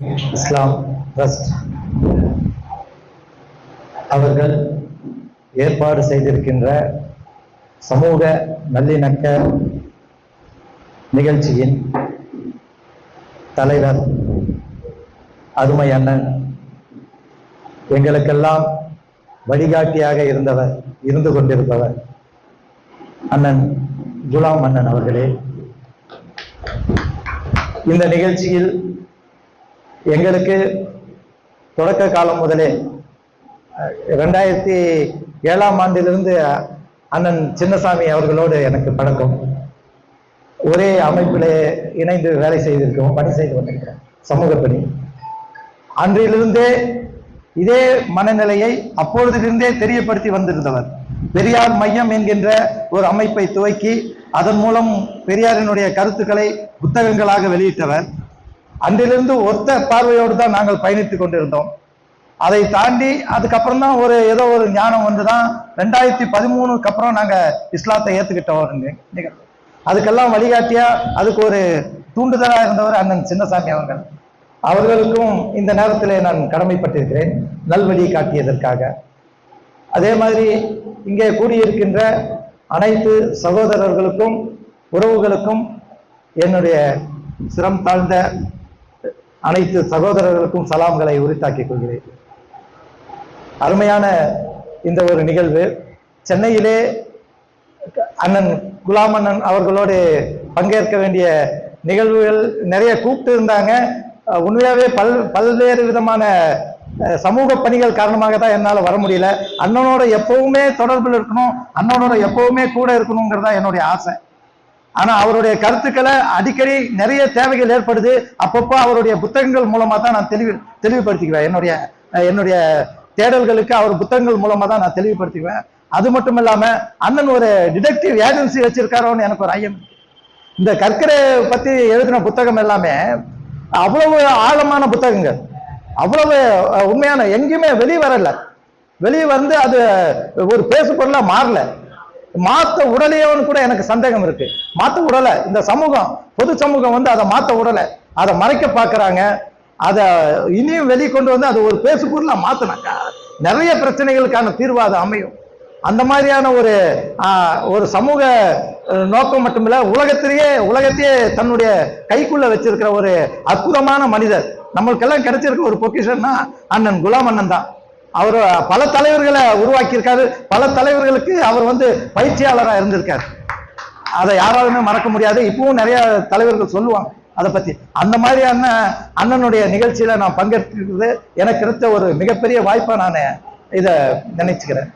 இஸ்லாம் trust அவர்கள் ஏற்பாடு செய்திருக்கின்ற சமூக நல்லிணக்க நிகழ்ச்சியின் தலைவர் அருமை அண்ணன் எங்களுக்கெல்லாம் வழிகாட்டியாக இருந்தவர் இருந்து கொண்டிருப்பவர் அண்ணன் குலாம் அண்ணன் அவர்களே. இந்த நிகழ்ச்சியில் எங்களுக்கு தொடக்க காலம் முதலே ரெண்டாயிரத்தி ஏழாம் ஆண்டிலிருந்து அண்ணன் சின்னசாமி அவர்களோடு எனக்கு பழக்கம். ஒரே அமைப்பிலே இணைந்து வேலை செய்திருக்கிறோம் பணி செய்து கொண்டிருக்கிறேன் சமூக பணி அன்றிலிருந்தே இதே மனநிலையை அப்பொழுதிலிருந்தே தெரியப்படுத்தி வந்திருந்தவர். பெரியார் மையம் என்கின்ற ஒரு அமைப்பை துவக்கி அதன் மூலம் பெரியாரினுடைய கருத்துக்களை புத்தகங்களாக வெளியிட்டவர். அன்றிலிருந்து ஒத்த பார்வையோடு தான் நாங்கள் பயணித்துக் கொண்டிருந்தோம். அதை தாண்டி அதுக்கப்புறம் தான் ஒரு ஏதோ ஒரு ஞானம் வந்து தான் ரெண்டாயிரத்தி பதிமூணுக்கு அப்புறம் நாங்கள் இஸ்லாத்தை ஏற்றுக்கிட்டோம் அதுக்கெல்லாம் வழிகாட்டியா அதுக்கு ஒரு தூண்டுதலாக இருந்தவர் அண்ணன் சின்னசாமி அவர்கள். அவர்களுக்கும் இந்த நேரத்திலே நான் கடமைப்பட்டிருக்கிறேன் நல்வழி காட்டியதற்காக. அதே மாதிரி இங்கே கூடியிருக்கின்ற அனைத்து சகோதரர்களுக்கும் உறவுகளுக்கும் என்னுடைய சிரம் தாழ்ந்த அனைத்து சகோதரர்களுக்கும் சலாம்களை உரித்தாக்கிக் கொள்கிறேன். அருமையான இந்த ஒரு நிகழ்வு. சென்னையிலே அண்ணன் குலாம் அண்ணன் அவர்களோடு பங்கேற்க வேண்டிய நிகழ்வுகள் நிறைய கூப்பிட்டு இருந்தாங்க. உண்மையாகவே பல் பல்வேறு விதமான சமூக பணிகள் காரணமாக தான் என்னால் வர முடியல. அண்ணனோட எப்பவுமே தொடர்பில் இருக்கணும் அண்ணனோட எப்பவுமே கூட இருக்கணுங்கிறதா என்னுடைய ஆசை. ஆனா அவருடைய கருத்துக்களை அடிக்கடி நிறைய தேவைகள் ஏற்படுது. அப்பப்போ அவருடைய புத்தகங்கள் மூலமா தான் நான் தெளிவு தெளிவுபடுத்திக்குவேன். என்னுடைய என்னுடைய தேடல்களுக்கு அவர் புத்தகங்கள் மூலமா தான் நான் தெளிவுபடுத்திக்குவேன். அது மட்டும் இல்லாம அண்ணன் ஒரு டிடெக்டிவ் ஏஜென்சி வச்சிருக்காரோன்னு எனக்கு ஒரு ஐயம் இந்த கற்கரை பத்தி எழுதின புத்தகம் எல்லாமே அவ்வளவு ஆழமான புத்தகங்கள். அவ்வளவு உண்மையான எங்கேயுமே வெளியே வரல. வெளியே வந்து அது ஒரு பேசு பொருளா மாறல. மாத்த உடலையோன்னு கூட எனக்கு சந்தேகம் இருக்கு. மாத்த உடல. இந்த சமூகம் பொது சமூகம் வந்து அதை மாத்த உடல. அதை மறைக்க பாக்குறாங்க. அதை இனியும் வெளிக்கொண்டு வந்து அது ஒரு பேசு பொருளா மாத்தினாக்கா நிறைய பிரச்சனைகளுக்கான தீர்வு அது அமையும். அந்த மாதிரியான ஒரு ஒரு சமூக நோக்கம் நோக்கம் மட்டுமில்ல உலகத்திலேயே உலகத்தையே தன்னுடைய கைக்குள்ள வச்சிருக்கிற ஒரு அற்புதமான மனிதர். நம்மளுக்கெல்லாம் கிடைச்சிருக்க ஒரு பொக்கிஷன்னா அண்ணன் குலாம் அண்ணன் தான். அவர் பல தலைவர்களை உருவாக்கியிருக்காரு. பல தலைவர்களுக்கு அவர் வந்து பயிற்சியாளராக இருந்திருக்காரு. அதை யாராலுமே மறக்க முடியாது. இப்பவும் நிறைய தலைவர்கள் சொல்லுவாங்க அதை பத்தி. அந்த மாதிரியான அண்ணனுடைய நிகழ்ச்சியில நான் பங்கேற்கிறது எனக்கு கிடைத்த ஒரு மிகப்பெரிய வாய்ப்பா நான் இதை நினைச்சுக்கிறேன்.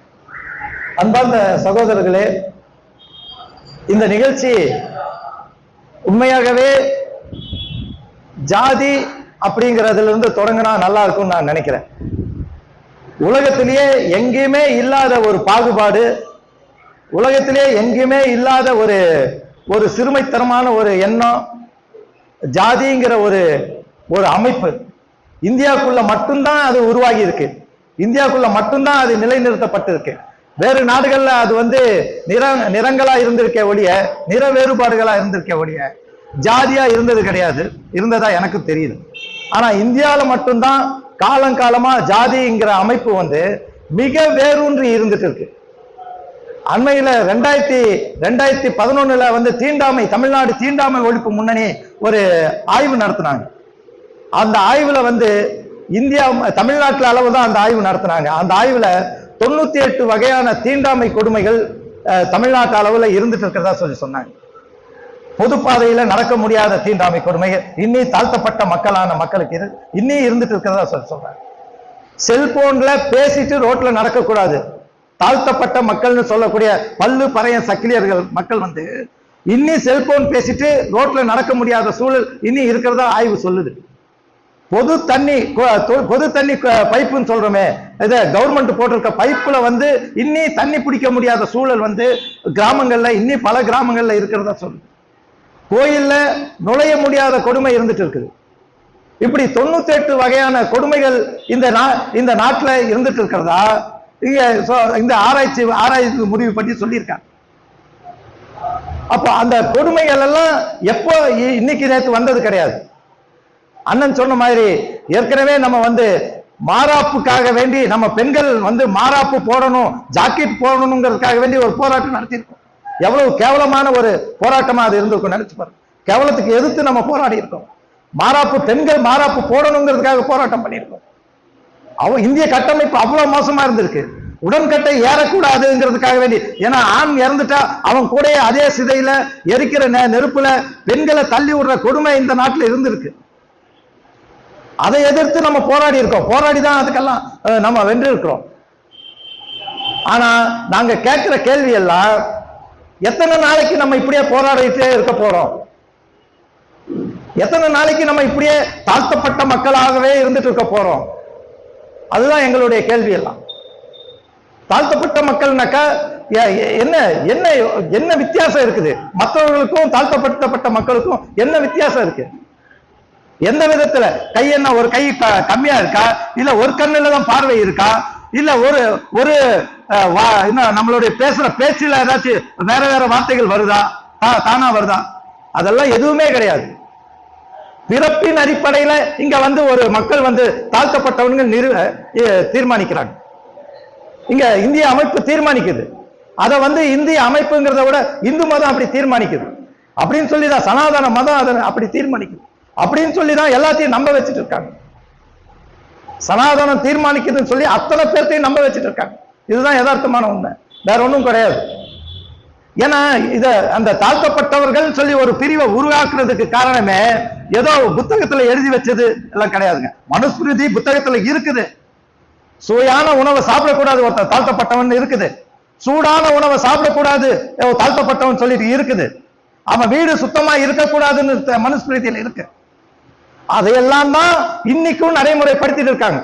அன்பார்ந்த சகோதரர்களே இந்த நிகழ்ச்சி உண்மையாகவே ஜாதி அப்படிங்கிறதுல இருந்து தொடங்கினா நல்லா இருக்கும்னு நான் நினைக்கிறேன். உலகத்திலேயே எங்கேயுமே இல்லாத ஒரு பாகுபாடு உலகத்திலே எங்கேயுமே இல்லாத ஒரு ஒரு சிறுமைத்தனமான ஒரு எண்ணம் ஜாதிங்கிற ஒரு ஒரு அமைப்பு. இந்தியாவுக்குள்ள மட்டும்தான் அது உருவாகி இருக்கு. இந்தியாவுக்குள்ள மட்டும்தான் அது நிலைநிறுத்தப்பட்டிருக்கு. வேறு நாடுகள்ல அது வந்து நிற நிறங்களா இருந்திருக்க ஒழிய நிற வேறுபாடுகளா இருந்திருக்க ஒழிய ஜாதியா இருந்தது கிடையாது. இருந்ததா எனக்கு தெரியுது. ஆனா இந்தியாவில் மட்டும்தான் காலங்காலமா ஜாதிங்கிற அமைப்பு வந்து மிக வேரூன்றி இருந்துட்டு இருக்கு. அண்மையில ரெண்டாயிரத்தி ரெண்டாயிரத்தி பதினொன்னுல வந்து தீண்டாமை தமிழ்நாடு தீண்டாமை ஒழிப்பு முன்னணி ஒரு ஆய்வு நடத்தினாங்க. அந்த ஆய்வுல வந்து இந்தியா தமிழ்நாட்டில் அளவு தான் அந்த ஆய்வு நடத்தினாங்க. அந்த ஆய்வுல தொண்ணூத்தி எட்டு வகையான தீண்டாமை கொடுமைகள் தமிழ்நாட்டு அளவுல இருந்துட்டு இருக்கிறதா சொல்லி சொன்னாங்க. பொது பாதையில நடக்க முடியாத தீண்டாமை கொடுமைகள். இன்னி தாழ்த்தப்பட்ட மக்களான மக்களுக்கு இரு இன்னி இருந்துட்டு இருக்கிறதா சொல்லி சொல்றாங்க. செல்போன்ல பேசிட்டு ரோட்ல நடக்கக்கூடாது. தாழ்த்தப்பட்ட மக்கள்னு சொல்லக்கூடிய பல்லு பறைய சக்கிலியர்கள் மக்கள் வந்து இன்னி செல்போன் பேசிட்டு ரோட்ல நடக்க முடியாத சூழல் இன்னி இருக்கிறதா ஆய்வு சொல்லுது. பொது தண்ணி தொ- பொது தண்ணி பைப்புன்னு சொல்றோமே. இது கவர்மெண்ட் போட்டிருக்க பைப்புல வந்து இன்னி தண்ணி பிடிக்க முடியாத சூழல் வந்து கிராமங்கள்ல இன்னி பல கிராமங்கள்ல இருக்கிறதா சொல்லுது. கோயில்ல நுழைய முடியாத கொடுமை இருந்துட்டு இருக்குது. இப்படி தொண்ணூத்தி எட்டு வகையான கொடுமைகள் இந்த நா- இந்த நாட்டில் இருந்துட்டு இருக்கிறதா? இங்க இந்த ஆராய்ச்சி ஆராய்ச்சி முடிவு பண்ணி சொல்லியிருக்காங்க. அப்ப அந்த கொடுமைகள் எல்லாம் எப்போ இ- இன்னைக்கு நேத்து வந்தது கிடையாது. அண்ணன் சொன்ன மாதிரி ஏற்கனவே நம்ம வந்து மாறாப்புக்காக வேண்டி நம்ம பெண்கள் வந்து மாறாப்பு போடணும் ஜாக்கெட் போடணுங்கிறதுக்காக வேண்டி ஒரு போராட்டம் நடத்தியிருக்கோம். எவ்வளவு கேவலமான ஒரு போராட்டமா அது இருந்திருக்கும் நினைச்சு பாருங்க. கேவலத்துக்கு எதிர்த்து நம்ம போராடி இருக்கோம். மாறாப்பு பெண்கள் மாறாப்பு போடணுங்கிறதுக்காக போராட்டம் பண்ணியிருக்கோம். அவ இந்திய கட்டமைப்பு அவ்வளவு மோசமா இருந்திருக்கு. உடன்கட்டை ஏறக்கூடாதுங்கிறதுக்காக வேண்டி ஏன்னா ஆண் இறந்துட்டா அவன் கூட அதே சிதையில எரிக்கிற நெ- நெருப்புல பெண்களை தள்ளி விடுற கொடுமை இந்த நாட்டுல இருந்திருக்கு. அதை எதிர்த்து நம்ம போராடி இருக்கோம். போராடி தான் அதுக்கெல்லாம் நம்ம வென்று இருக்கிறோம் ஆனா நாங்க கேட்கிற கேள்வி எல்லாம் எத்தனை நாளைக்கு நம்ம இப்படியே போராடிட்டே இருக்க போறோம்? எத்தனை நாளைக்கு நம்ம இப்படியே தாழ்த்தப்பட்ட மக்களாகவே இருந்துட்டு இருக்க போறோம்? அதுதான் எங்களுடைய கேள்வி எல்லாம். தாழ்த்தப்பட்ட மக்கள்னாக்கா என்ன என்ன என்ன வித்தியாசம் இருக்குது? மற்றவர்களுக்கும் தாழ்த்தப்பட்டப்பட்ட மக்களுக்கும் என்ன வித்தியாசம் இருக்கு? எந்த விதத்துல? கை என்ன ஒரு கை க- கம்மியா இருக்கா? இல்ல ஒரு கண்ணுல தான் பார்வை இருக்கா? இல்ல ஒரு ஒரு என்ன நம்மளுடைய பேசுற பேச்சில் ஏதாச்சும் வேற வேற வார்த்தைகள் வருதா? தானா வருதா? அதெல்லாம் எதுவுமே கிடையாது. பிறப்பின் அடிப்படையில இங்க வந்து ஒரு மக்கள் வந்து தாழ்த்தப்பட்டவங்க நிறு தீர்மானிக்கிறாங்க. இங்க இந்திய அமைப்பு தீர்மானிக்குது. அதை வந்து இந்திய அமைப்புங்கிறத விட இந்து மதம் அப்படி தீர்மானிக்குது. அப்படின்னு சொல்லி தான் சனாதன மதம் அதை அப்படி தீர்மானிக்குது. அப்படின்னு சொல்லி தான் எல்லாத்தையும் நம்ப வச்சுட்டு இருக்காங்க. சனாதனம் தீர்மானிக்குதுன்னு சொல்லி அத்தனை பேர்த்தையும் நம்ப வச்சுட்டு இருக்காங்க. இதுதான் யதார்த்தமான உண்மை. வேற ஒன்றும் கிடையாது. ஏன்னா இத அந்த தாழ்த்தப்பட்டவர்கள் சொல்லி ஒரு பிரிவை உருவாக்குறதுக்கு காரணமே ஏதோ புத்தகத்துல எழுதி வச்சது எல்லாம் கிடையாதுங்க. மனுஸ்மிருதி புத்தகத்துல இருக்குது. சுவையான உணவை சாப்பிடக்கூடாது ஒருத்தன் தாழ்த்தப்பட்டவன் இருக்குது. சூடான உணவை சாப்பிடக்கூடாது தாழ்த்தப்பட்டவன் சொல்லிட்டு இருக்குது. அவன் வீடு சுத்தமா இருக்கக்கூடாதுன்னு மனுஸ்மிருதியில இருக்கு. அதையெல்லாம் தான் இன்னைக்கும் நடைமுறைப்படுத்திட்டு இருக்காங்க.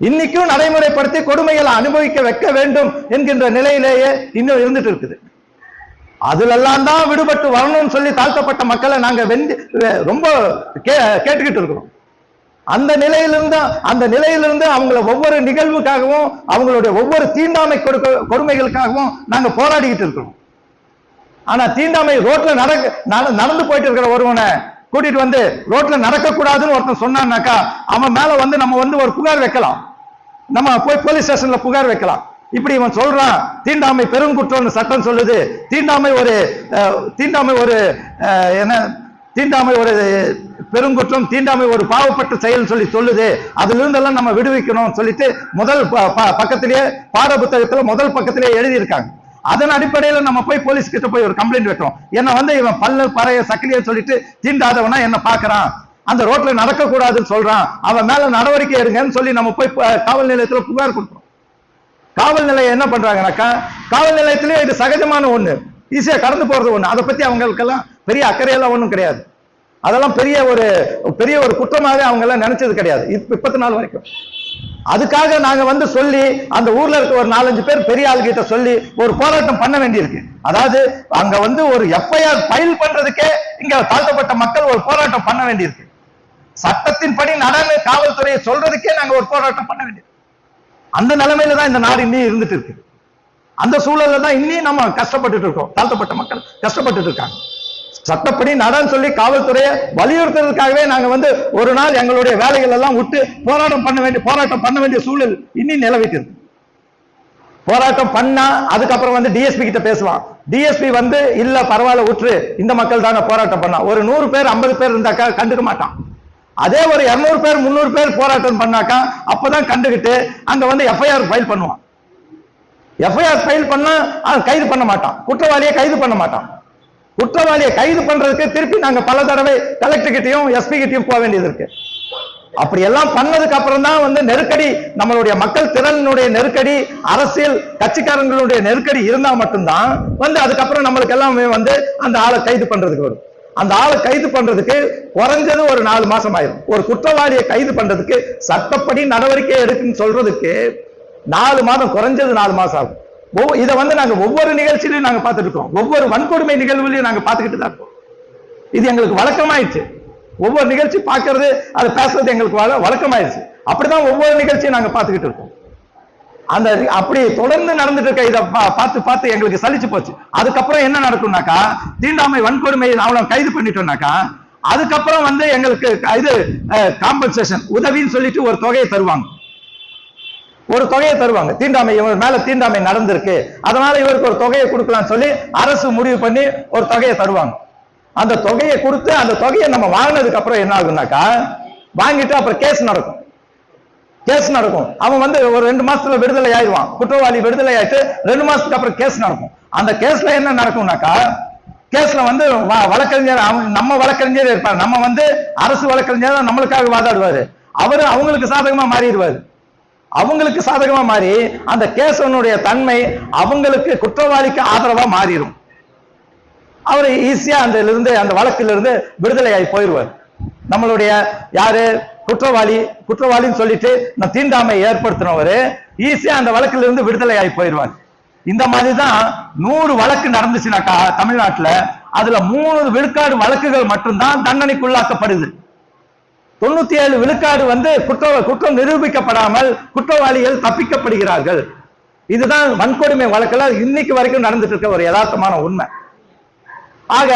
இன்னைக்கும் நடைமுறைப்படுத்தி கொடுமைகளை அனுபவிக்க வைக்க வேண்டும் என்கின்ற நிலையிலேயே இன்னும் இருந்துட்டு இருக்குது. அதுலெல்லாம் தான் விடுபட்டு வரணும்னு சொல்லி தாழ்த்தப்பட்ட மக்களை நாங்க வெந்து ரொம்ப கே- கேட்டுக்கிட்டு இருக்கிறோம். அந்த நிலையிலிருந்து அந்த நிலையிலிருந்து அவங்கள ஒவ்வொரு நிகழ்வுக்காகவும் அவங்களுடைய ஒவ்வொரு தீண்டாமை கொடுக்க கொடுமைகளுக்காகவும் நாங்க போராடிக்கிட்டு இருக்கிறோம். ஆனா தீண்டாமை ரோட்ல நடக்க நட- நடந்து போயிட்டு இருக்கிற ஒருவனை கூட்டிட்டு வந்து ரோட்ல நடக்க கூடாதுன்னு ஒருத்தன் சொன்னான்னாக்கா அவன் மேல வந்து நம்ம வந்து ஒரு புகார் வைக்கலாம். நம்ம போய் போலீஸ் ஸ்டேஷன்ல புகார் வைக்கலாம். இப்படி இவன் சொல்றான் தீண்டாமை பெருங்குற்றம்னு சட்டம் சொல்லுது. தீண்டாமை ஒரு தீண்டாமை ஒரு என்ன தீண்டாமை ஒரு பெருங்குற்றம் தீண்டாமை ஒரு பாவப்பட்ட செயல் சொல்லி சொல்லுது. அதுல இருந்தெல்லாம் நம்ம விடுவிக்கணும் சொல்லிட்டு முதல் ப- ப- பக்கத்திலேயே பாட புத்தகத்துல முதல் பக்கத்திலேயே எழுதியிருக்காங்க. அதன் அடிப்படையில நம்ம போய் போலீஸ் கிட்ட போய் ஒரு கம்ப்ளைண்ட் வைக்கிறோம். என்ன வந்து இவன் பல்லு பறைய சக்கிலியன்னு சொல்லிட்டு தீண்டாதவனா என்ன பாக்குறான் அந்த ரோட்ல நடக்க கூடாதுன்னு சொல்றான். அவன் மேல நடவடிக்கை எடுங்கன்னு சொல்லி நம்ம போய் காவல் நிலையத்துல புகார் கொடுக்கிறோம் காவல் நிலையம் என்ன பண்றாங்கனாக்கா காவல் நிலையத்திலே இது சகஜமான ஒண்ணு. ஈஸியா கடந்து போறது ஒண்ணு. அதை பத்தி அவங்களுக்கெல்லாம் பெரிய அக்கறையெல்லாம் ஒண்ணும் கிடையாது. அதெல்லாம் பெரிய ஒரு பெரிய ஒரு குற்றமாவே அவங்க எல்லாம் நினைச்சது கிடையாது. இப்ப இப்பத்து நாள் வரைக்கும். அதுக்காக நாங்க வந்து சொல்லி அந்த ஊர்ல இருக்க ஒரு நாலஞ்சு பேர் பெரிய ஆள்கிட்ட சொல்லி ஒரு போராட்டம் பண்ண வேண்டியிருக்கு. அதாவது அங்க வந்து ஒரு எஃப்ஐஆர் ஃபைல் பண்றதுக்கே இங்க தாழ்த்தப்பட்ட மக்கள் ஒரு போராட்டம் பண்ண வேண்டியிருக்கு. சட்டத்தின்படி நடன காவல்துறையை சொல்றதுக்கே நாங்க ஒரு போராட்டம் பண்ண வேண்டியது. அந்த நிலைமையில தான் இந்த நாடு இன்னும் இருந்துட்டு இருக்கு. அந்த சூழல்ல தான் இன்னும் நம்ம கஷ்டப்பட்டுட்டு இருக்கோம். தாழ்த்தப்பட்ட மக்கள் கஷ்டப்பட்டுட்டு இருக்காங்க. சட்டப்படி நடன்னு சொல்லி காவல்துறையை வலியுறுத்துறதுக்காகவே நாங்க வந்து ஒரு நாள் எங்களுடைய வேலைகள் எல்லாம் விட்டு போராட்டம் பண்ண வேண்டிய போராட்டம் பண்ண வேண்டிய சூழல் இன்னும் நிலவிட்டு இருக்கு. போராட்டம் பண்ணா அதுக்கப்புறம் வந்து டிஎஸ்பி கிட்ட பேசுவான். டிஎஸ்பி வந்து இல்ல பரவாயில்ல விட்டுரு இந்த மக்கள் தாங்க போராட்டம் பண்ணா. ஒரு நூறு பேர் ஐம்பது பேர் இருந்தாக்கா கண்டுக்க மாட்டான். அதே ஒரு இருநூறு பேர் முந்நூறு பேர் போராட்டம் பண்ணாக்கா அப்பதான் கண்டுகிட்டு அங்க வந்து எஃப்ஐஆர் ஃபைல் பண்ணுவான். எஃப்ஐஆர் ஃபைல் பண்ணா கைது பண்ண மாட்டான். குற்றவாளியை கைது பண்ண மாட்டான். குற்றவாளியை கைது பண்றதுக்கு திருப்பி நாங்க பல தடவை கலெக்டர் கிட்டையும் எஸ்பி கிட்டையும் போக வேண்டியது இருக்கு. அப்படி எல்லாம் பண்ணதுக்கு அப்புறம் தான் வந்து நெருக்கடி நம்மளுடைய மக்கள் திறனுடைய நெருக்கடி அரசியல் கட்சிக்காரங்களுடைய நெருக்கடி இருந்தா மட்டும்தான் வந்து அதுக்கப்புறம் நம்மளுக்கு எல்லாமே வந்து அந்த ஆளை கைது பண்றதுக்கு வரும். அந்த ஆளை கைது பண்றதுக்கு குறைஞ்சது ஒரு நாலு மாசம் ஆயிரும். ஒரு குற்றவாளியை கைது பண்றதுக்கு சட்டப்படி நடவடிக்கை எடுக்குன்னு சொல்றதுக்கு நாலு மாதம் குறைஞ்சது நாலு மாசம் ஆகும். இதை வந்து நாங்க ஒவ்வொரு நிகழ்ச்சியிலையும் நாங்க பார்த்துட்டு இருக்கோம். ஒவ்வொரு வன்கொடுமை நிகழ்வுலையும் நாங்க பார்த்துக்கிட்டு தான் இருக்கோம். இது எங்களுக்கு வழக்கமாயிடுச்சு. ஒவ்வொரு நிகழ்ச்சி பார்க்கறது அதை பேசுறது எங்களுக்கு வழக்கமாயிடுச்சு. அப்படிதான் ஒவ்வொரு நிகழ்ச்சியும் நாங்க பார்த்துக்கிட்டு இருக்கோம். அந்த அப்படி தொடர்ந்து நடந்துட்டு இருக்க இதை பார்த்து பார்த்து எங்களுக்கு சலிச்சு போச்சு. அதுக்கப்புறம் என்ன நடக்கும்னாக்கா தீண்டாமை வன்கொடுமை அவனை கைது பண்ணிட்டோம்னாக்கா அதுக்கப்புறம் வந்து எங்களுக்கு இது காம்பன்சேஷன் உதவின்னு சொல்லிட்டு ஒரு தொகையை தருவாங்க. ஒரு தொகையை தருவாங்க. தீண்டாமை இவர் மேல தீண்டாமை நடந்திருக்கு. அதனால இவருக்கு ஒரு தொகையை கொடுக்கலாம்னு சொல்லி அரசு முடிவு பண்ணி ஒரு தொகையை தருவாங்க. அந்த தொகையை கொடுத்து அந்த தொகையை நம்ம வாங்கினதுக்கு அப்புறம் என்ன ஆகுனாக்கா வாங்கிட்டு அப்புறம் கேஸ் நடக்கும். கேஸ் நடக்கும். அவன் வந்து ஒரு ரெண்டு மாசத்துல விடுதலை ஆயிடுவான். குற்றவாளி விடுதலை ஆயிட்டு ரெண்டு மாசத்துக்கு அப்புறம் கேஸ் நடக்கும். அந்த கேஸ்ல என்ன நடக்கும்னாக்கா கேஸ்ல வந்து வ- வழக்கறிஞர் அவங்க நம்ம வழக்கறிஞர் இருப்பார். நம்ம வந்து அரசு வழக்கறிஞர் தான் நம்மளுக்காக வாதாடுவாரு. அவரு அவங்களுக்கு சாதகமா மாறிடுவாரு. அவங்களுக்கு சாதகமா மாறி அந்த கேசவனுடைய தன்மை அவங்களுக்கு குற்றவாளிக்கு ஆதரவா மாறிடும். அவர் ஈஸியா அந்த இருந்து அந்த வழக்கிலிருந்து இருந்து விடுதலையாகி போயிடுவார். நம்மளுடைய யாரு? குற்றவாளி குற்றவாளின்னு சொல்லிட்டு நான் தீண்டாமை ஏற்படுத்தினவர் ஈஸியா அந்த வழக்குல இருந்து விடுதலை ஆகி போயிடுவார். இந்த மாதிரி தான் நூறு வழக்கு நடந்துச்சுனாக்கா தமிழ்நாட்டுல அதுல மூணு விழுக்காடு வழக்குகள் மட்டும்தான் தண்டனைக்குள்ளாக்கப்படுது. தொண்ணூத்தி ஏழு விழுக்காடு வந்து குற்ற குற்றம் நிரூபிக்கப்படாமல் குற்றவாளிகள் தப்பிக்கப்படுகிறார்கள். இதுதான் வன்கொடுமை வழக்குல இன்னைக்கு வரைக்கும் நடந்துட்டு இருக்க ஒரு யதார்த்தமான உண்மை. ஆக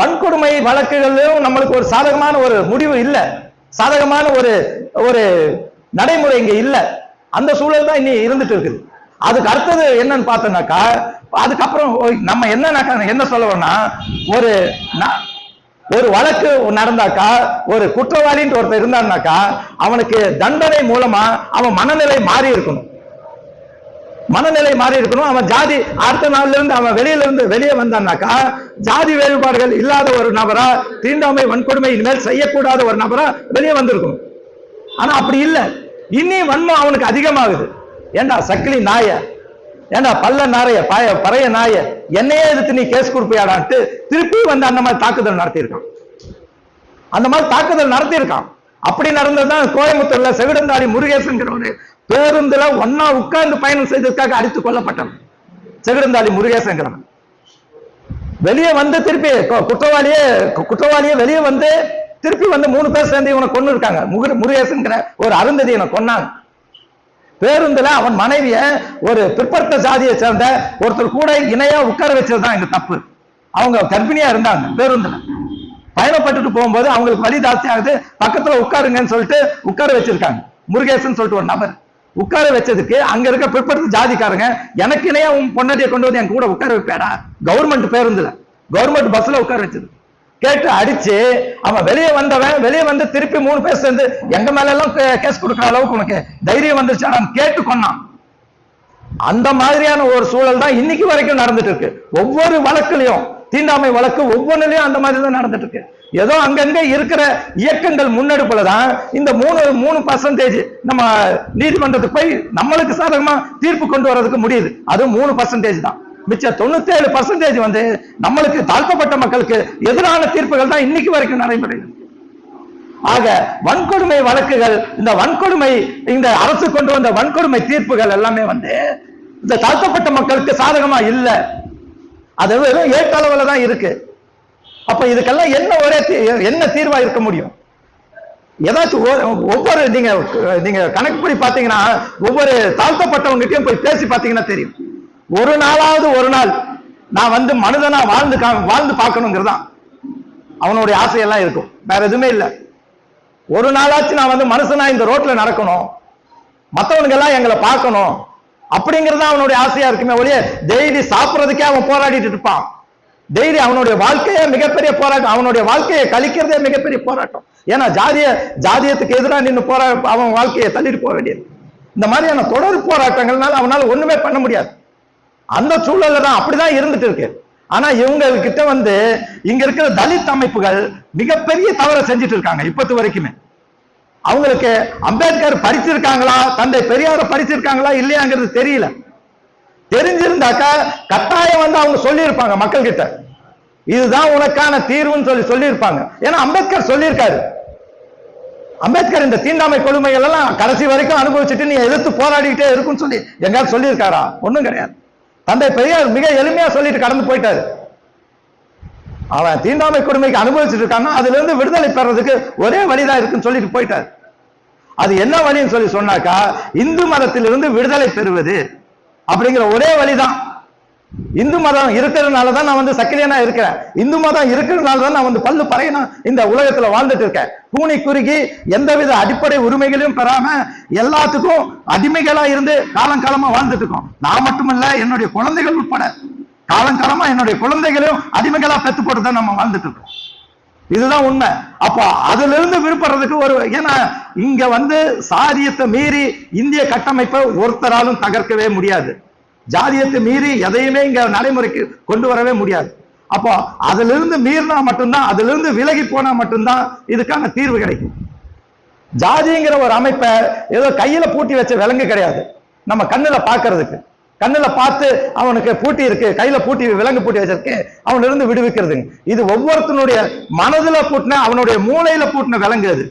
வன்கொடுமை வழக்குகளிலும் நம்மளுக்கு ஒரு சாதகமான ஒரு முடிவு இல்லை. சாதகமான ஒரு ஒரு நடைமுறை இங்க இல்ல. அந்த சூழல் தான் இனி இருந்துட்டு இருக்குது. அதுக்கு அடுத்தது என்னன்னு பார்த்தோம்னாக்கா அதுக்கப்புறம் நம்ம என்னன்னாக்கா என்ன சொல்லணும்னா ஒரு ஒரு வழக்கு நடந்தாக்கா ஒரு குற்றவாளின்ட்டு ஒருத்தர் இருந்தான்னாக்கா அவனுக்கு தண்டனை மூலமா அவன் மனநிலை மாறி இருக்கணும் மனநிலை மாறி இருக்கணும். அவன் ஜாதி அடுத்த நாள்ல இருந்து அவன் வெளியில இருந்து வெளியே வந்தான்னாக்கா ஜாதி வேறுபாடுகள் இல்லாத ஒரு நபரா தீண்டாமை வன்கொடுமை இனிமேல் செய்யக்கூடாத ஒரு நபரா வெளியே வந்திருக்கும் ஆனா அப்படி இல்லை. இனி வன்மம் அவனுக்கு அதிகமாகுது. ஏண்டா சக்கிலி நாய? ஏண்டா பல்ல நாரைய பாய பறைய நாய? என்னையே எதிர்த்து நீ கேஸ் கொடுப்பியாடான்ட்டு திருப்பி வந்து அந்த மாதிரி தாக்குதல் நடத்தியிருக்கான். அந்த மாதிரி தாக்குதல் நடத்தியிருக்கான். அப்படி நடந்ததுதான் கோயம்புத்தூர்ல செவிடந்தாடி முருகேசன்கிறவரு பேருந்துல ஒன்னா உட்கார்ந்து பயணம் செய்ததுக்காக அடித்து கொல்லப்பட்டவன். செவிடந்தாடி முருகேசன்கிறவன் வெளியே வந்து திருப்பி குற்றவாளியே கு- குற்றவாளியே வெளியே வந்து திருப்பி வந்து மூணு பேர் சேர்ந்து இவனை கொண்டு இருக்காங்க. முகு முருகேசன்கிற ஒரு அருந்ததி இவனை கொன்னாங்க. பேருந்துல அவன் மனைவிய ஒரு பிற்பட்ட ஜாதியை சேர்ந்த ஒருத்தர் கூட இணையா உட்கார வச்சதுதான் இந்த தப்பு. அவங்க கர்ப்பிணியா இருந்தாங்க பேருந்துல. பயணப்பட்டுட்டு போகும்போது அவங்களுக்கு வழி ஜாஸ்தி ஆகுது. பக்கத்துல உட்காருங்கன்னு சொல்லிட்டு உட்கார வச்சிருக்காங்க. முருகேசன் சொல்லிட்டு ஒரு நபர். உட்கார வச்சதுக்கு அங்க இருக்க பிற்படுத்த ஜாதிக்காரங்க எனக்கு இணையா உன் பொண்டாட்டியை கொண்டு வந்து என் கூட உட்கார வைப்பேடா? கவர்மெண்ட் பேருந்துல கவர்மெண்ட் பஸ்ல உட்கார வச்சது. கேட்டு அடிச்சு அவன் வெளியே வந்தவன் வெளியே வந்து திருப்பி மூணு பேர் சேர்ந்து எங்க மேல எல்லாம் கே- கேஸ் கொடுக்குற அளவுக்கு உனக்கு தைரியம் வந்துருச்சு அவன் கேட்டு கொன்னான் அந்த மாதிரியான ஒரு சூழல் தான் இன்னைக்கு வரைக்கும் நடந்துட்டு இருக்கு. ஒவ்வொரு வழக்குலயும் தீண்டாமை வழக்கு ஒவ்வொன்றிலையும் அந்த மாதிரி தான் நடந்துட்டு இருக்கு ஏதோ அங்கங்க இருக்கிற இயக்கங்கள் முன்னெடுப்புல தான் இந்த மூணு மூணு பர்சன்டேஜ் நம்ம நீதிமன்றத்துக்கு போய் நம்மளுக்கு சாதகமா தீர்ப்பு கொண்டு வர்றதுக்கு முடியுது. அது மூணு பர்சன்டேஜ் தான். மிச்ச தொண்ணூத்தி ஏழு பர்சன்டேஜ் வந்து நம்மளுக்கு தாழ்த்தப்பட்ட மக்களுக்கு எதிரான தீர்ப்புகள் தான் இன்னைக்கு வரைக்கும் நடைமுறையில் ஆக வன்கொடுமை வழக்குகள் இந்த வன்கொடுமை இந்த அரசு கொண்டு வந்த வன்கொடுமை தீர்ப்புகள் எல்லாமே வந்து இந்த தாழ்த்தப்பட்ட மக்களுக்கு சாதகமா இல்லை. அது வெறும் ஏற்றளவுல தான் இருக்கு. அப்ப இதுக்கெல்லாம் என்ன ஒரே தீ- என்ன தீர்வா இருக்க முடியும்? ஏதாச்சும் ஒ- ஒவ்வொரு நீங்க நீங்க கணக்கு படி பாத்தீங்கன்னா ஒவ்வொரு தாழ்த்தப்பட்டவங்ககிட்டயும் போய் பேசி பாத்தீங்கன்னா தெரியும். ஒரு நாளாவது ஒரு நாள் நான் வந்து மனிதனா வாழ்ந்து கா- வாழ்ந்து பார்க்கணுங்கிறதான் அவனுடைய ஆசையெல்லாம் இருக்கும். வேற எதுவுமே இல்லை. ஒரு நாளாச்சும் நான் வந்து மனுஷனா இந்த ரோட்ல நடக்கணும். மத்தவனுங்க எல்லாம் எங்களை பார்க்கணும். அப்படிங்கிறது அவனுடைய ஆசையா இருக்குமே ஒழிய டெய்லி சாப்பிட்றதுக்கே அவன் போராடிட்டு இருப்பான். டெய்லி அவனுடைய வாழ்க்கையே மிகப்பெரிய போராட்டம். அவனுடைய வாழ்க்கையை கழிக்கிறதே மிகப்பெரிய போராட்டம். ஏன்னா ஜாதிய ஜாதியத்துக்கு எதிராக நின்று போரா அவன் வாழ்க்கையை தள்ளிட்டு போக வேண்டியது. இந்த மாதிரியான தொடர் போராட்டங்கள்னால அவனால ஒண்ணுமே பண்ண முடியாது. அந்த சூழல்ல தான் அப்படிதான் இருந்துட்டு இருக்கு. ஆனா இவங்க கிட்ட வந்து இங்க இருக்கிற தலித் அமைப்புகள் மிகப்பெரிய தவறை செஞ்சுட்டு இருக்காங்க இப்பத்து வரைக்குமே. அவங்களுக்கு அம்பேத்கர் படிச்சிருக்காங்களா தந்தை பெரியார படிச்சிருக்காங்களா இல்லையாங்கிறது தெரியல. தெரிஞ்சிருந்தாக்கா கட்டாயம் வந்து அவங்க சொல்லியிருப்பாங்க மக்கள் கிட்ட இதுதான் உனக்கான தீர்வுன்னு சொல்லி சொல்லியிருப்பாங்க. ஏன்னா அம்பேத்கர் சொல்லியிருக்காரு. அம்பேத்கர் இந்த தீண்டாமை கொடுமைகள் எல்லாம் கடைசி வரைக்கும் அனுபவிச்சுட்டு நீ எதிர்த்து போராடிக்கிட்டே இருக்குன்னு சொல்லி எங்கேயாவது சொல்லியிருக்காரா? ஒன்றும் கிடையாது. தந்தை பெரியார் மிக எளிமையா சொல்லிட்டு கடந்து போயிட்டாரு. அவன் தீண்டாமை கொடுமைக்கு அனுபவிச்சுட்டு இருக்கான்னா அதுல இருந்து விடுதலை பெறதுக்கு ஒரே வழிதான் இருக்குன்னு சொல்லிட்டு போயிட்டாரு. அது என்ன வழின்னு சொல்லி சொன்னாக்கா இந்து மதத்திலிருந்து விடுதலை பெறுவது அப்படிங்கிற ஒரே வழிதான். இந்து மதம் இருக்கிறதுனால தான் நான் வந்து சக்கிரியனா இருக்கிறேன். இந்து மதம் இருக்கிறதுனால தான் நான் வந்து பல்லு பறையணும் இந்த உலகத்துல வாழ்ந்துட்டு இருக்கேன். கூனி குறுகி எந்தவித அடிப்படை உரிமைகளையும் பெறாம எல்லாத்துக்கும் அடிமைகளா இருந்து காலங்காலமா வாழ்ந்துட்டு இருக்கோம். நான் மட்டுமல்ல என்னுடைய குழந்தைகள் உட்பட. காலங்காலமா என்னுடைய குழந்தைகளையும் அடிமைகளா பெத்து போட்டு தான் நம்ம வாழ்ந்துட்டு இருக்கோம். இதுதான் உண்மை. அப்போ அதுல இருந்து விருப்படுறதுக்கு ஒரு ஏன்னா இங்க வந்து சாதியத்தை மீறி இந்திய கட்டமைப்பை ஒருத்தராலும் தகர்க்கவே முடியாது. ஜாதியத்தை மீறி எதையுமே இங்க நடைமுறைக்கு கொண்டு வரவே முடியாது. அப்போ அதுல இருந்து மீறினா மட்டும்தான் அதுல இருந்து விலகி போனா மட்டும்தான் இதுக்கான தீர்வு கிடைக்கும். ஜாதிங்கிற ஒரு அமைப்பை ஏதோ கையில பூட்டி வச்ச விலங்கு கிடையாது. நம்ம கண்ணுல பாக்குறதுக்கு கண்ணில் பார்த்து அவனுக்கு பூட்டி இருக்கு கையில பூட்டி விலங்கு பூட்டி வச்சிருக்கு அவன்ல இருந்து விடுவிக்கிறதுங்க இது ஒவ்வொருத்தனுடைய மனதுல பூட்டின அவனுடைய மூளையில பூட்டின விலங்கு அது.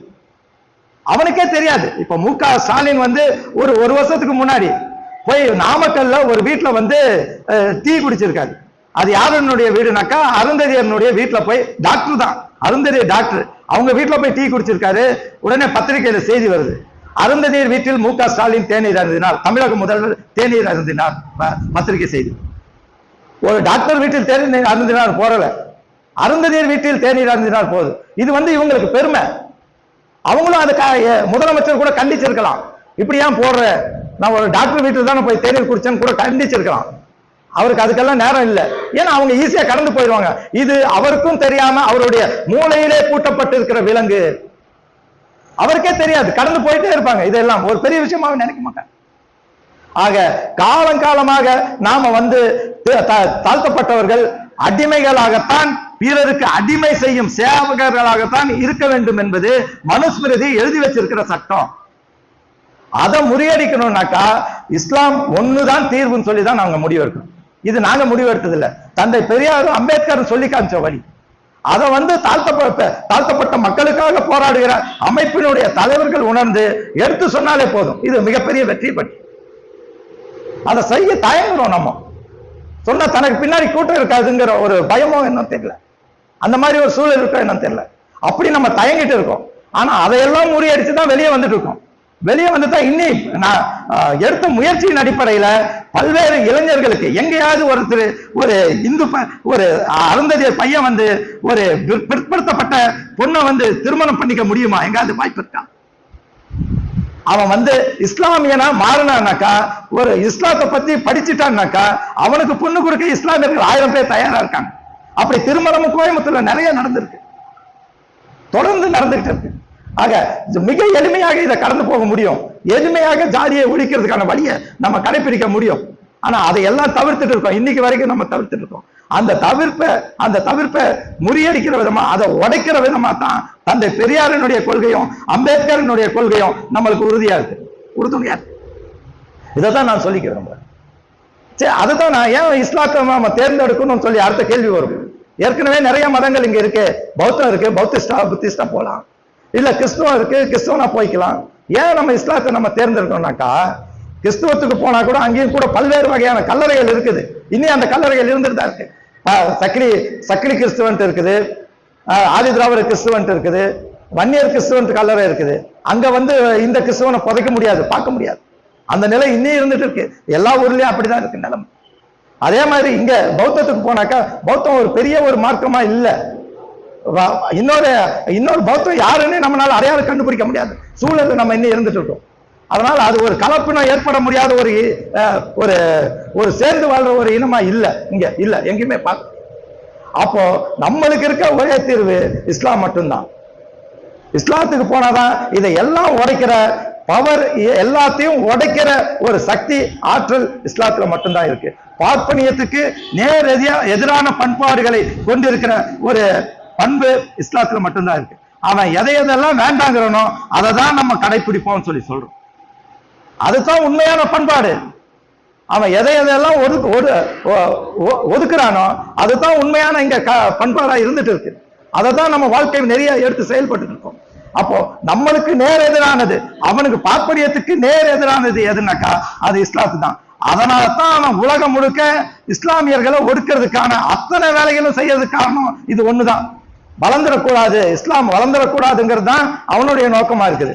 அவனுக்கே தெரியாது. இப்ப மு க ஸ்டாலின் வந்து ஒரு ஒரு வருஷத்துக்கு முன்னாடி போய் நாமக்கல்ல ஒரு வீட்டுல வந்து டீ குடிச்சிருக்காரு. அது யாருனுடைய வீடுனாக்கா அருந்ததியனுடைய வீட்டுல போய் டாக்டர் தான். அருந்ததிய டாக்டர். அவங்க வீட்டுல போய் டீ குடிச்சிருக்காரு. உடனே பத்திரிகையில செய்தி வருது. அருந்ததியர் வீட்டில் மு க ஸ்டாலின் தேநீர் அருந்தினார். தமிழக முதல்வர் தேநீர் அருந்தினார். பத்திரிகை செய்தி. ஒரு டாக்டர் வீட்டில் தேநீர் அருந்தினார் போறல. அருந்ததியர் வீட்டில் தேநீர் அருந்தினார் போதும் இது வந்து இவங்களுக்கு பெருமை. அவங்களும் அதை க- முதலமைச்சர் கூட கண்டிச்சிருக்கலாம். இப்படி ஏன் போடுற? நான் ஒரு டாக்டர் வீட்டில் தானே போய் தேநீர் குடிச்சேன்னு கூட கண்டிச்சிருக்கலாம். அவருக்கு அதுக்கெல்லாம் நேரம் இல்லை. ஏன்னா அவங்க ஈஸியா கடந்து போயிடுவாங்க. இது அவருக்கும் தெரியாம அவருடைய மூளையிலே பூட்டப்பட்டு இருக்கிற விலங்கு. அவருக்கே தெரியாது. கடந்து போயிட்டே இருப்பாங்க. இதெல்லாம் ஒரு பெரிய விஷயமாவே நினைக்க மாட்டாங்க ஆக காலங்காலமாக நாம வந்து தாழ்த்தப்பட்டவர்கள் அடிமைகளாகத்தான் பிறருக்கு அடிமை செய்யும் சேவகர்களாகத்தான் இருக்க வேண்டும் என்பது மனுஸ்மிருதி எழுதி வச்சிருக்கிற சட்டம். அதை முறியடிக்கணும்னாக்கா இஸ்லாம் ஒண்ணுதான் தீர்வுன்னு சொல்லி தான் நாங்க முடிவெடுக்கணும். இது நாங்க முடிவெடுத்தது தந்தை பெரியாரும் அம்பேத்கர் சொல்லி காமிச்ச வழி. அதை வந்து தாழ்த்தப்பட்ட தாழ்த்தப்பட்ட மக்களுக்காக போராடுகிற அமைப்பினுடைய தலைவர்கள் உணர்ந்து எடுத்து சொன்னாலே போதும். இது மிகப்பெரிய வெற்றி பற்றி அதை செய்ய தயங்குறோம் நம்ம. சொன்னா தனக்கு பின்னாடி கூட்டம் இருக்காதுங்கிற ஒரு பயமோ இன்னும் தெரியல. அந்த மாதிரி ஒரு சூழல் இருக்கோ என்னன்னு தெரியல. அப்படி நம்ம தயங்கிட்டு இருக்கோம். ஆனா அதையெல்லாம் முறியடிச்சு தான் வெளியே வந்துட்டு இருக்கோம். வெளியே வந்து தான் இன்னி நான் எடுத்த முயற்சியின் அடிப்படையில பல்வேறு இளைஞர்களுக்கு எங்கேயாவது ஒருத்தர் ஒரு இந்து ப- ஒரு அருந்ததிய பையன் வந்து ஒரு பிற்- பிற்படுத்தப்பட்ட பொண்ணை வந்து திருமணம் பண்ணிக்க முடியுமா? எங்காவது வாய்ப்பு இருக்கா? அவன் வந்து இஸ்லாமியனா மாறினானாக்கா ஒரு இஸ்லாத்தை பத்தி படிச்சுட்டான்னாக்கா அவனுக்கு பொண்ணு கொடுக்க இஸ்லாமியர்கள் ஆயிரம் பேர் தயாரா இருக்காங்க. அப்படி திருமணமும் கோயம்புத்தூர்ல நிறைய நடந்திருக்கு. தொடர்ந்து நடந்துகிட்டு இருக்கு. ஆக இது மிக எளிமையாக இதை கடந்து போக முடியும். எளிமையாக ஜாதியை ஒழிக்கிறதுக்கான வழியை நம்ம கடைபிடிக்க முடியும். ஆனா அதை எல்லாம் தவிர்த்துட்டு இருக்கோம். இன்னைக்கு வரைக்கும் நம்ம தவிர்த்துட்டு இருக்கோம். அந்த தவிர்ப்ப அந்த தவிர்ப்பை முறியடிக்கிற விதமா அதை உடைக்கிற விதமா தான் தந்தை பெரியாரினுடைய கொள்கையும் அம்பேத்கரினுடைய கொள்கையும் நம்மளுக்கு உறுதியா இருக்கு. உறுதுணையா இருக்கு. இதை தான் நான் சொல்லிக்கிறேன் சரி சரி அதுதான் நான் ஏன் இஸ்லாத்தை நம்ம தேர்ந்தெடுக்கணும்னு சொல்லி அடுத்த கேள்வி வரும். ஏற்கனவே நிறைய மதங்கள் இங்க இருக்கு. பௌத்தம் இருக்கு. பௌத்திஸ்டா புத்திஸ்டா போலாம். இல்ல கிறிஸ்துவம் இருக்கு கிறிஸ்துவனா போய்க்கலாம். ஏன் நம்ம இஸ்லாத்தை நம்ம தேர்ந்தெடுக்கணும்னாக்கா கிறிஸ்துவத்துக்கு போனா கூட அங்கேயும் கூட பல்வேறு வகையான கல்லறைகள் இருக்குது. இன்னும் அந்த கல்லறைகள் இருந்துட்டு தான் இருக்கு. ஆஹ் சக்ரி கிறிஸ்துவன்ட்டு இருக்குது. ஆஹ் ஆதி திராவிட கிறிஸ்துவன்ட்டு இருக்குது. வன்னியர் கிறிஸ்துவன்ட்டு கல்லறை இருக்குது. அங்க வந்து இந்த கிறிஸ்துவனை புதைக்க முடியாது பார்க்க முடியாது. அந்த நிலை இன்னும் இருந்துட்டு இருக்கு. எல்லா ஊர்லயும் அப்படிதான் இருக்கு நிலம். அதே மாதிரி இங்க பௌத்தத்துக்கு போனாக்கா பௌத்தம் ஒரு பெரிய ஒரு மார்க்கமா இல்லை. இன்னொரு இன்னொரு பௌத்தம் யாருன்னு நம்மளால அடையாளம் கண்டுபிடிக்க முடியாது. சூழல் நம்ம இன்னும் இருந்துட்டு இருக்கோம். அதனால அது ஒரு கலப்பினம் ஏற்பட முடியாத ஒரு ஒரு ஒரு சேர்ந்து வாழ்ற ஒரு இனமா இல்ல. இங்க இல்ல எங்கேயுமே பார்க்க அப்போ நம்மளுக்கு இருக்க ஒரே தீர்வு இஸ்லாம் மட்டும்தான். இஸ்லாத்துக்கு போனாதான் இதை எல்லாம் உடைக்கிற பவர் எல்லாத்தையும் உடைக்கிற ஒரு சக்தி ஆற்றல் இஸ்லாத்துல மட்டும்தான் இருக்கு. பார்ப்பனியத்துக்கு நேரடியா எதிரான பண்பாடுகளை கொண்டிருக்கிற ஒரு பண்பு இஸ்லாத்துல மட்டும்தான் இருக்கு. அவன் எதை எதெல்லாம் வேண்டாங்கிறனோ அதை தான் நம்ம கடைபிடிப்போம்னு சொல்லி சொல்றோம். அதுதான் உண்மையான பண்பாடு. அவன் எதை எதையெல்லாம் ஒது ஒ- ஒ- ஒதுக்குறானோ அதுதான் உண்மையான இங்க க- பண்பாடா இருந்துட்டு இருக்கு. அதை தான் நம்ம வாழ்க்கை நிறைய எடுத்து செயல்பட்டு இருக்கோம். அப்போ நம்மளுக்கு நேர் எதிரானது அவனுக்கு பார்ப்பனியத்துக்கு நேர் எதிரானது எதுனாக்கா அது இஸ்லாத்து தான். அதனால தான் அவன் உலகம் முழுக்க இஸ்லாமியர்களை ஒடுக்கிறதுக்கான அத்தனை வேலைகளும் செய்யறதுக்கு காரணம் இது ஒண்ணுதான். வளர்ந்துடக்கூடாது இஸ்லாம் வளர்ந்துடக்கூடாதுங்கிறது தான் அவனுடைய நோக்கமா இருக்குது.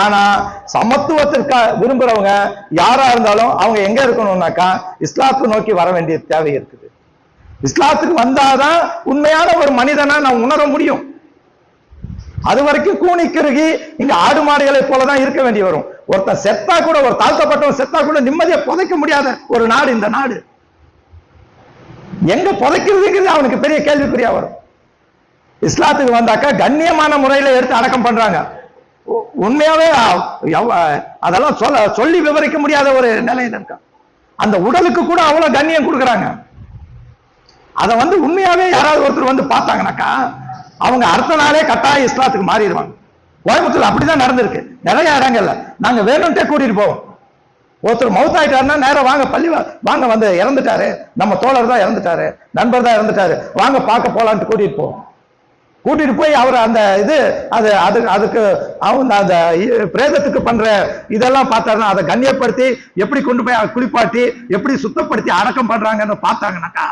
ஆனா சமத்துவத்திற்கு விரும்புறவங்க யாரா இருந்தாலும் அவங்க எங்க இருக்கணும்னாக்கா இஸ்லாத்தை நோக்கி வர வேண்டிய தேவை இருக்குது. இஸ்லாத்துக்கு வந்தாதான் உண்மையான ஒரு மனிதனா நான் உணர முடியும். அது வரைக்கும் கூனி கிருகி இங்க ஆடு மாடுகளை போலதான் இருக்க வேண்டி வரும். ஒருத்தன் செத்தா கூட ஒரு தாழ்த்தப்பட்டவன் செத்தா கூட நிம்மதியை புதைக்க முடியாத ஒரு நாடு இந்த நாடு. எங்க புதைக்கிறதுங்கிறது அவனுக்கு பெரிய கேள்விக்குறியா வரும். இஸ்லாத்துக்கு வந்தாக்கா கண்ணியமான முறையில எடுத்து அடக்கம் பண்றாங்க. உ- உண்மையாவே எவ்வ- அதெல்லாம் சொல்ல சொல்லி விவரிக்க முடியாத ஒரு நிலையில இருக்கா. அந்த உடலுக்கு கூட அவ்வளவு கண்ணியம் கொடுக்குறாங்க. அதை வந்து உண்மையாவே யாராவது ஒருத்தர் வந்து பார்த்தாங்கனாக்கா அவங்க அடுத்த நாளே கட்டாய இஸ்லாத்துக்கு மாறிடுவாங்க. கோயம்புத்தூர் அப்படிதான் நடந்திருக்கு. நிறைய இடங்கள்ல. நாங்க வேணும்ட்டே கூட்டிட்டு போவோம். ஒருத்தர் மவுத் ஆயிட்டாருன்னா நேரா வாங்க பள்ளி வாங்க வந்து இறந்துட்டாரு. நம்ம தோழர் தான் இறந்துட்டாரு. நண்பர் தான் இறந்துட்டாரு. வாங்க பார்க்க போலான்ட்டு கூட்டிட்டு போவோம். கூட்டிட்டு போய் அவர் அந்த இது அது அது அதுக்கு அவங்க அந்த பிரேதத்துக்கு பண்ற இதெல்லாம் பார்த்தாருன்னா அதை கண்ணியப்படுத்தி எப்படி கொண்டு போய் அதை குளிப்பாட்டி எப்படி சுத்தப்படுத்தி அடக்கம் பண்றாங்கன்னு பார்த்தாங்கன்னாக்கா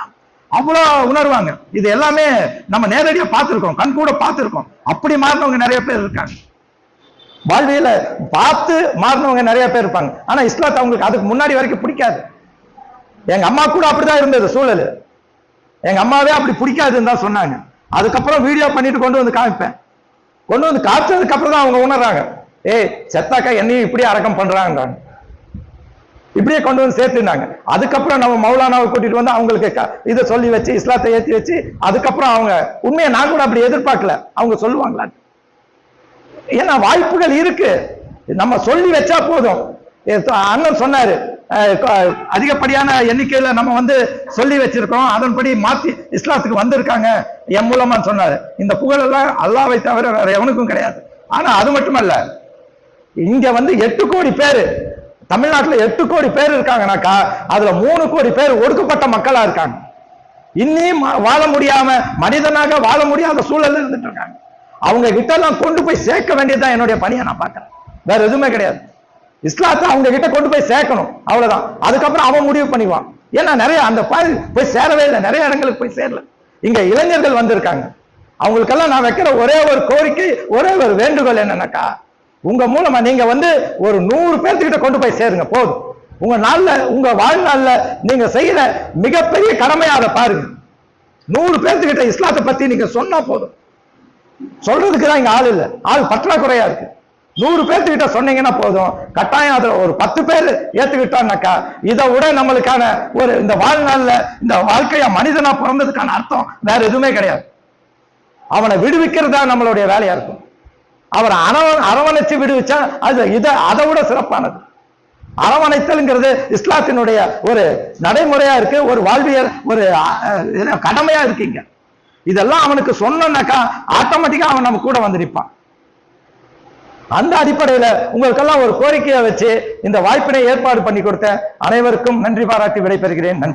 அவ்வளோ உணர்வாங்க. இது எல்லாமே நம்ம நேரடியாக பார்த்துருக்கோம் கண் கூட பார்த்துருக்கோம். அப்படி மாறினவங்க நிறைய பேர் இருக்காங்க. வாழ்வியல பார்த்து மாறினவங்க நிறைய பேர் இருப்பாங்க. ஆனா இஸ்லாத்தை அவங்களுக்கு அதுக்கு முன்னாடி வரைக்கும் பிடிக்காது. எங்க அம்மா கூட அப்படிதான் இருந்தது சூழல். எங்க அம்மாவே அப்படி பிடிக்காதுன்னு தான் சொன்னாங்க. அதுக்கப்புறம் வீடியோ பண்ணிட்டு கொண்டு வந்து காமிப்பேன். கொண்டு வந்து காமிச்சதுக்கு அப்புறம் தான் அவங்க உணர்றாங்க. ஏய் செத்தாக்கா என்னையும் இப்படியே அடக்கம் பண்றாங்க இப்படியே கொண்டு வந்து சேர்த்துனாங்க அதுக்கப்புறம் நம்ம மௌலானாவை கூட்டிட்டு வந்து அவங்களுக்கு இதை சொல்லி வச்சு இஸ்லாத்தை ஏற்றி வச்சு அதுக்கப்புறம் அவங்க உண்மையை நான் கூட அப்படி எதிர்பார்க்கல. அவங்க சொல்லுவாங்களா ஏன்னா வாய்ப்புகள் இருக்கு. நம்ம சொல்லி வச்சா போதும். அண்ணன் சொன்னாரு அதிகப்படியான எண்ணிக்கையில நம்ம வந்து சொல்லி வச்சிருக்கோம் அதன்படி மாத்தி இஸ்லாத்துக்கு வந்திருக்காங்க. என் மூலமா சொன்னாரு. இந்த புகழ் எல்லாம் அல்லாவை தவிர வேற எவனுக்கும் கிடையாது. ஆனா அது மட்டுமல்ல இங்க வந்து எட்டு கோடி பேரு தமிழ்நாட்டுல எட்டு கோடி பேர் இருக்காங்கனாக்கா அதுல மூணு கோடி பேர் ஒடுக்கப்பட்ட மக்களா இருக்காங்க. இன்னியும் வாழ முடியாம மனிதனாக வாழ முடியாத சூழல்ல இருந்துட்டு இருக்காங்க. அவங்க கிட்ட எல்லாம் கொண்டு போய் சேர்க்க வேண்டியதுதான் என்னுடைய பணியை நான் பார்க்கிறேன். வேற எதுவுமே கிடையாது. இஸ்லாத்தை அவங்க கிட்ட கொண்டு போய் சேர்க்கணும். அவ்வளவுதான். அதுக்கப்புறம் அவன் முடிவு பண்ணிவான் ஏன்னா நிறைய அந்த பாதி போய் சேரவே இல்லை. நிறைய இடங்களுக்கு போய் சேரல. இங்க இளைஞர்கள் வந்திருக்காங்க. அவங்களுக்கெல்லாம் நான் வைக்கிற ஒரே ஒரு கோரிக்கை ஒரே ஒரு வேண்டுகோள் என்னன்னாக்கா உங்க மூலமா நீங்க வந்து ஒரு நூறு பேர்த்துக்கிட்ட கொண்டு போய் சேருங்க. போதும். உங்க நாள்ல உங்க வாழ்நாள்ல நீங்க செய்யற மிகப்பெரிய கடமையா அதை பாருங்க. நூறு பேர்த்துக்கிட்ட இஸ்லாத்தை பத்தி நீங்க சொன்னா போதும். சொல்றதுக்கு தான் இங்க ஆள் இல்ல. ஆள் பற்றாக்குறையா இருக்கு. நூறு பேர்த்துக்கிட்ட சொன்னீங்கன்னா போதும். கட்டாயம் அதுல ஒரு பத்து பேர் ஏத்துக்கிட்டான்னாக்கா இதை விட நம்மளுக்கான ஒரு இந்த வாழ்நாள்ல இந்த வாழ்க்கையா மனிதனா பிறந்ததுக்கான அர்த்தம் வேற எதுவுமே கிடையாது. அவனை விடுவிக்கிறதா நம்மளுடைய வேலையா இருக்கும். அவரை அரவ அரவணைச்சு விடுவிச்சா அது இதை அதை விட சிறப்பானது. அரவணைத்தல்ங்கிறது இஸ்லாத்தினுடைய ஒரு நடைமுறையா இருக்கு ஒரு வாழ்வியல் ஒரு கடமையா இருக்கீங்க இதெல்லாம் அவனுக்கு சொன்னாக்கா ஆட்டோமேட்டிக்கா அவன் நம்ம கூட வந்து நிற்பான் அந்த அடிப்படையில உங்களுக்கெல்லாம் ஒரு கோரிக்கையை வச்சு இந்த வாய்ப்பினை ஏற்பாடு பண்ணி கொடுத்த அனைவருக்கும் நன்றி பாராட்டி விடைபெறுகிறேன். நன்றி.